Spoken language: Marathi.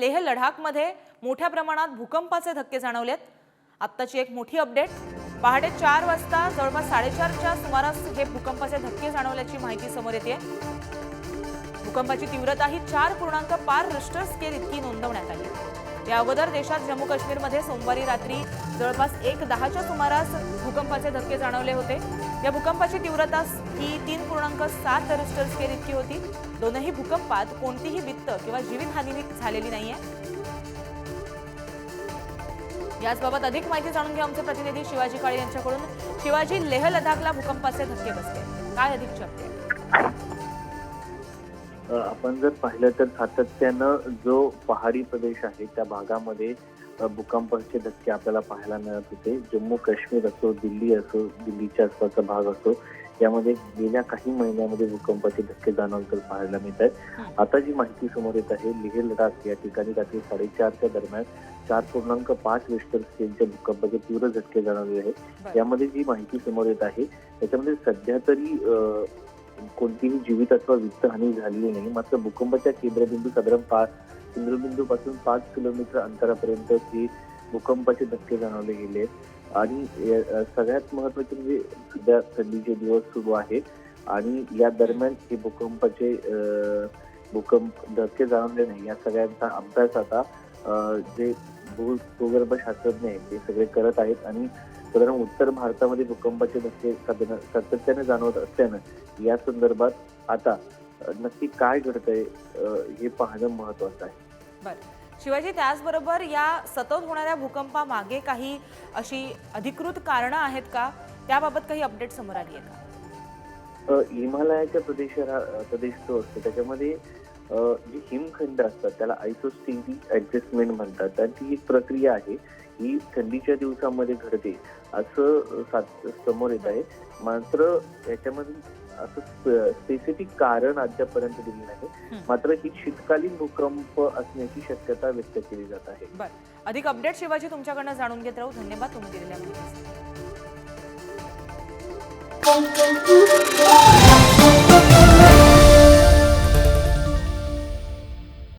लेह लडाखमध्ये मोठ्या प्रमाणात भूकंपाचे धक्के जाणवलेत आत्ताची एक मोठी अपडेट पहाटे चार वाजता जवळपास साडेचारच्या सुमारास हे भूकंपाचे धक्के जाणवल्याची माहिती समोर येते. भूकंपाची तीव्रता ही चार पूर्णांक पार रिस्टर स्केल इतकी नोंदवण्यात आली. या अगोदर देशात जम्मू काश्मीरमध्ये सोमवारी रात्री जवळपास एक दहाच्या सुमारास भूकंपाचे धक्के जाणवले होते. या भूकंपाची तीव्रता ही तीन पूर्णांक सात रिस्टर स्केल इतकी होती. दोनही भूकंपात कोणतीही वित्त किंवा जीवितहानी झालेली नाहीये. याचबाबत अधिक माहिती जाणून घ्या आमचे प्रतिनिधी शिवाजी काळे यांच्याकडून. शिवाजी लेह लडाखला भूकंपाचे धक्के बसले. काय अधिक चर्चा आपण जर पाहिलं तर सातत्यानं जो पहाडी प्रदेश आहे त्या भागामध्ये भूकंपाचे धक्के आपल्याला पाहायला मिळत होते. जम्मू काश्मीर असो दिल्ली असो दिल्लीच्या आसपासचा भाग असो यामध्ये गेल्या काही महिन्यामध्ये भूकंपाचे धक्के जाणवले पाहायला मिळत आहेत आता जी माहिती समोर येत आहे लेह लडाख या ठिकाणी रात्री साडेचारच्या दरम्यान चार पूर्णांक पाच रिश्टर स्केलच्या भूकंपाचे तीव्र झटके जाणवले आहेत. यामध्ये जी माहिती समोर येत आहे त्याच्यामध्ये सध्या तरी कोणतीही जीवित अथवा वित्तहानी झालेली नाही. मात्र भूकंपाच्या केंद्रबिंदू साधारण पाच केंद्रबिंदू पासून पाच किलोमीटर अंतरापर्यंत ते भूकंपाचे धक्के जाणवले गेले. आहेत. आणि सगळ्यात महत्त्वाचे म्हणजे सध्या थंडीचे दिवस सुरू आहेत. आणि या दरम्यान हे भूकंपाचे भूकंप धक्के जाणवले नाही. या सगळ्यांचा अभ्यास आता जे भू भूगर्भ शास्त्रज्ञ आहेत ते सगळे करत आहेत आणि साधारण उत्तर भारतामध्ये भूकंपाचे धक्के सातत्याने जाणवत असल्यानं या संदर्भात आता नक्की काय घडतंय हे पाहणं महत्वाचं आहे. शिवाजी त्याचबरोबर या सतत होणाऱ्या भूकंपामागे काही अशी अधिकृत कारणं आहेत का? त्याबाबत काही अपडेट समोर आली आहे का? हिमालयाच्या प्रदेश प्रदेश जो असतो त्याच्यामध्ये जे हिमखंड असतात त्याला आयसोस्टेटिक ऍडजस्टमेंट म्हणतात. आणि ती एक प्रक्रिया आहे. ही थंडीच्या दिवसामध्ये घडते असं समोर येत आहे. मात्र याच्यामध्ये असं स्पेसिफिक कारण अद्यापर्यंत दिलं नाही. मात्र ही शीतकालीन भूकंप असण्याची शक्यता व्यक्त केली जात आहे. अधिक अपडेट शिवाजी तुमच्याकडनं जाणून घेत राहू. धन्यवाद तुम्ही दिलेल्या